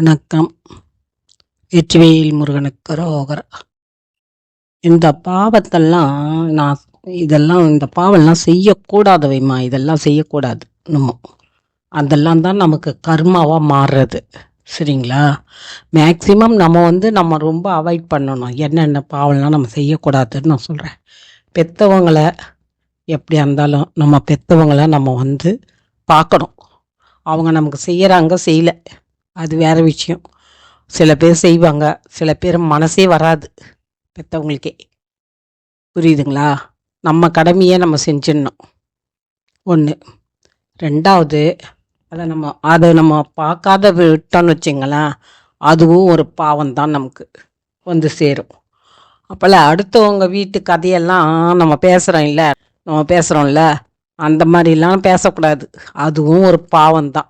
வணக்கம். வெற்றிவேல் முருகனுக்கு ரோகர். இந்த பாவத்தெல்லாம் நான் இதெல்லாம் இந்த பாவம்லாம் செய்யக்கூடாதவைம்மா. இதெல்லாம் செய்யக்கூடாது. நம்ம அதெல்லாம் தான் நமக்கு கர்மாவாக மாறுறது. சரிங்களா? மேக்சிமம் நம்ம வந்து நம்ம ரொம்ப அவாய்ட் பண்ணணும். என்னென்ன பாவம்லாம் நம்ம செய்யக்கூடாதுன்னு நான் சொல்கிறேன் பெற்றவங்களை எப்படியா இருந்தாலும் நம்ம பெற்றவங்களை நம்ம வந்து பார்க்கணும். அவங்க நமக்கு செய்கிறாங்க செய்யலை. அது வேற விஷயம். சில பேர் செய்வாங்க. சில பேர் மனசே வராது பெற்றவங்களுக்கே புரியுதுங்களா? நம்ம கடமையை நம்ம செஞ்சிடணும். ஒன்று ரெண்டாவது அதை நம்ம அதை நம்ம பார்க்காத விட்டோன்னு வச்சுங்களேன் அதுவும் ஒரு பாவம் தான் நமக்கு வந்து சேரும். அப்போல்லாம் அடுத்தவங்க வீட்டு கதையெல்லாம் நம்ம பேசுகிறோம் இல்லை நம்ம பேசுகிறோம்ல அந்த மாதிரிலாம் பேசக்கூடாது. அதுவும் ஒரு பாவம் தான்.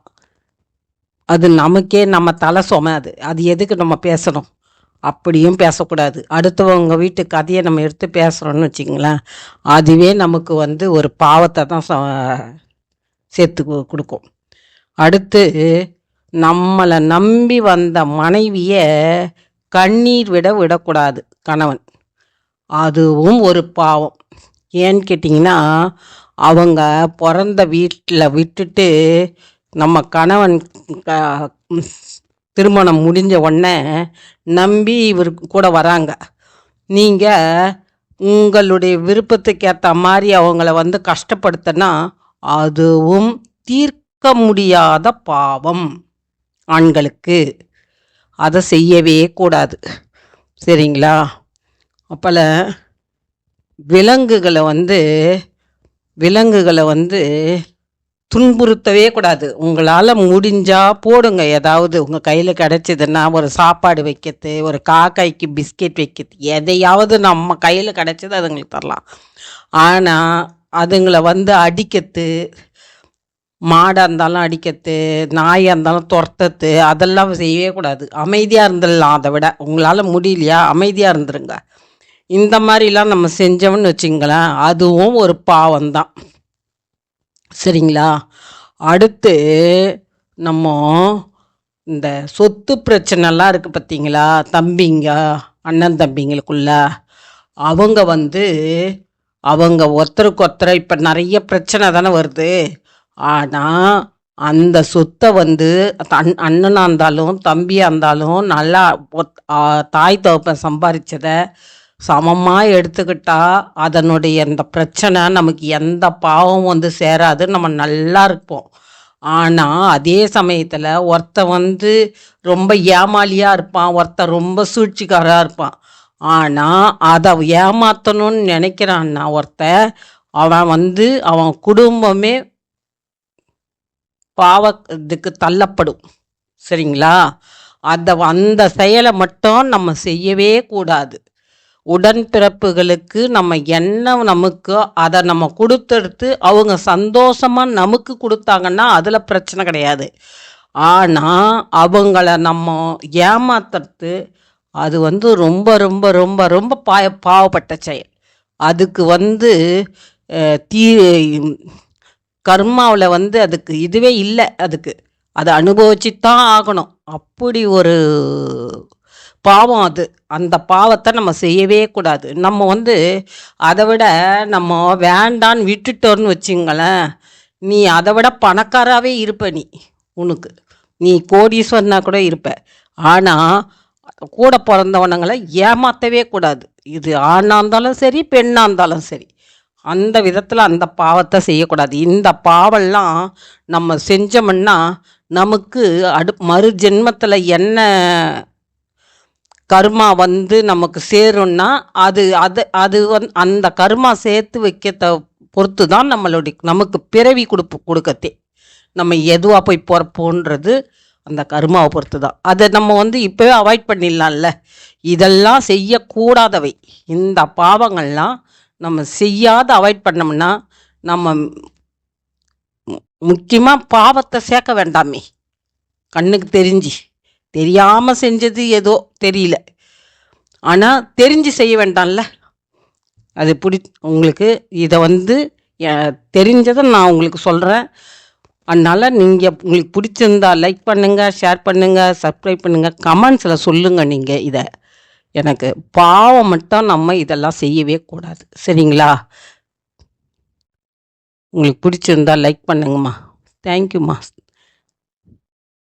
அது நமக்கே நம்ம தலை சும அது அது எதுக்கு நம்ம பேசணும்? அப்படியும் பேசக்கூடாது. அடுத்தவங்க வீட்டு கதையை நம்ம எடுத்து பேசுகிறோன்னு வச்சிங்களேன் அதுவே நமக்கு வந்து ஒரு பாவத்தை தான் ச- சேர்த்து கொடுக்கும். அடுத்து நம்மளை நம்பி வந்த மனைவியை கண்ணீர் விட விடக்கூடாது கணவன். அதுவும் ஒரு பாவம். ஏன்னு கேட்டிங்கன்னா அவங்க பிறந்த வீட்டில் விட்டுட்டு நம்ம கணவன் க- திருமணம் முடிஞ்ச உடனே நம்பி இவர் கூட வராங்க. நீங்கள் உங்களுடைய விருப்பத்துக்கு ஏற்ற மாதிரி அவங்கள வந்து கஷ்டப்படுத்தினா அதுவும் தீர்க்க முடியாத பாவம் ஆண்களுக்கு. அதை செய்யவே கூடாது. சரிங்களா? அப்போல விலங்குகளை வந்து விலங்குகளை வந்து துன்புறுத்தவே கூடாது. உங்களால் முடிஞ்சால் போடுங்க. ஏதாவது உங்கள் கையில் கிடச்சிதுன்னா ஒரு சாப்பாடு வைக்கிறது ஒரு காக்காய்க்கு பிஸ்கெட் வைக்கிறது எதையாவது நம்ம கையில் கிடைச்சது அதுங்களுக்கு தரலாம். ஆனால் அதுங்களை வந்து அடிக்கிறது மாடாக இருந்தாலும் அடிக்கிறது நாயாக இருந்தாலும் துரத்தது அதெல்லாம் செய்யவே கூடாது. அமைதியாக இருந்துடலாம் அதை விட. உங்களால் முடியலையா? அமைதியாக இருந்துருங்க. இந்த மாதிரிலாம் நம்ம செஞ்சோம்னு வச்சுங்களேன் அதுவும் ஒரு பாவம்தான். சரிங்களா? அடுத்து நம்ம இந்த சொத்து பிரச்சனைலாம் இருக்குது பார்த்தீங்களா தம்பிங்க அண்ணன் தம்பிங்களுக்குள்ள. அவங்க வந்து அவங்க ஒருத்தருக்கு ஒருத்தரை இப்போ நிறைய பிரச்சனை தானே வருது. ஆனால் அந்த சொத்தை வந்து அண் அண்ணனாக இருந்தாலும் தம்பியாக இருந்தாலும் நல்லா தாய் தகப்பன் சம்பாதிச்சதை சமமாக எடுத்துக்கிட்டா அதனுடைய அந்த பிரச்சனை நமக்கு எந்த பாவம் வந்து சேராது. நம்ம நல்லா இருப்போம். ஆனால் அதே சமயத்தில் ஒருத்தன் வந்து ரொம்ப ஏமாலியாக இருப்பான். ஒருத்தன் ரொம்ப சூழ்ச்சிக்காராக இருப்பான். ஆனால் அதை ஏமாற்றணும்னு நினைக்கிறான்னா ஒருத்தன் அவன் வந்து அவன் குடும்பமே பாவ இதுக்கு தள்ளப்படும். சரிங்களா? அதை அந்த செயலை மட்டும் நம்ம செய்யவே கூடாது. உடன்பிறப்புகளுக்கு நம்ம என்ன நமக்கோ அதை நம்ம கொடுத்துடுத்து அவங்க சந்தோஷமாக நமக்கு கொடுத்தாங்கன்னா அதில் பிரச்சனை கிடையாது. ஆனால் அவங்கள நம்ம ஏமாத்துறது அது வந்து ரொம்ப ரொம்ப ரொம்ப ரொம்ப பாய பாவப்பட்ட செயல். அதுக்கு வந்து தீ கர்மாவில் வந்து அதுக்கு இதுவே இல்லை அதுக்கு. அதை அனுபவிச்சு தான் ஆகணும். அப்படி ஒரு பாவம் அது. அந்த பாவத்தை நம்ம செய்யவே கூடாது. நம்ம வந்து அதை விட நம்ம வேண்டான்னு விட்டுட்டோன்னு வச்சுங்களேன் நீ அதை விட பணக்காராகவே இருப்ப நீ உனக்கு. நீ கோடீஸ்வரனா கூட இருப்ப. ஆனால் கூட பிறந்தவனங்களை ஏமாற்றவே கூடாது. இது ஆணாக இருந்தாலும் சரி பெண்ணாக இருந்தாலும் சரி. அந்த விதத்தில் அந்த பாவத்தை செய்யக்கூடாது. இந்த பாவெல்லாம் நம்ம செஞ்சோம்னா நமக்கு அடு மறு ஜென்மத்தில் என்ன கர்மா வந்து நமக்கு சேரும்னா அது அது அது வந் அந்த கர்மா சேர்த்து வைக்கிறத பொறுத்து தான் நம்மளுடைய நமக்கு பிறவி கொடுப்பு கொடுக்கத்தே. நம்ம எதுவாக போய் பிறப்போன்றது அந்த கர்மாவை பொறுத்து தான் அதை நம்ம வந்து இப்போவே அவாய்ட் பண்ணிடலாம்ல. இதெல்லாம் செய்யக்கூடாதவை. இந்த பாவங்கள்லாம் நம்ம செய்யாத அவாய்ட் பண்ணோம்னா நம்ம முக்கியமாக பாவத்தை சேர்க்க வேண்டாமே. கண்ணுக்கு தெரிஞ்சு. தெரியாமல் செஞ்சது ஏதோ தெரியல. ஆனால் தெரிஞ்சு செய்ய வேண்டாம்ல. அது பிடி உங்களுக்கு இதை வந்து தெரிஞ்சதை நான் உங்களுக்கு சொல்கிறேன் அதனால் நீங்கள் உங்களுக்கு பிடிச்சிருந்தா லைக் பண்ணுங்கள் ஷேர் பண்ணுங்கள் சப்ஸ்கிரைப் பண்ணுங்கள் கமெண்ட்ஸில் சொல்லுங்கள் நீங்கள் இதை. எனக்கு பாவம் மட்டும் நம்ம இதெல்லாம் செய்யவே கூடாது. சரிங்களா? உங்களுக்கு பிடிச்சிருந்தா லைக் பண்ணுங்கம்மா. தேங்க்யூம்மா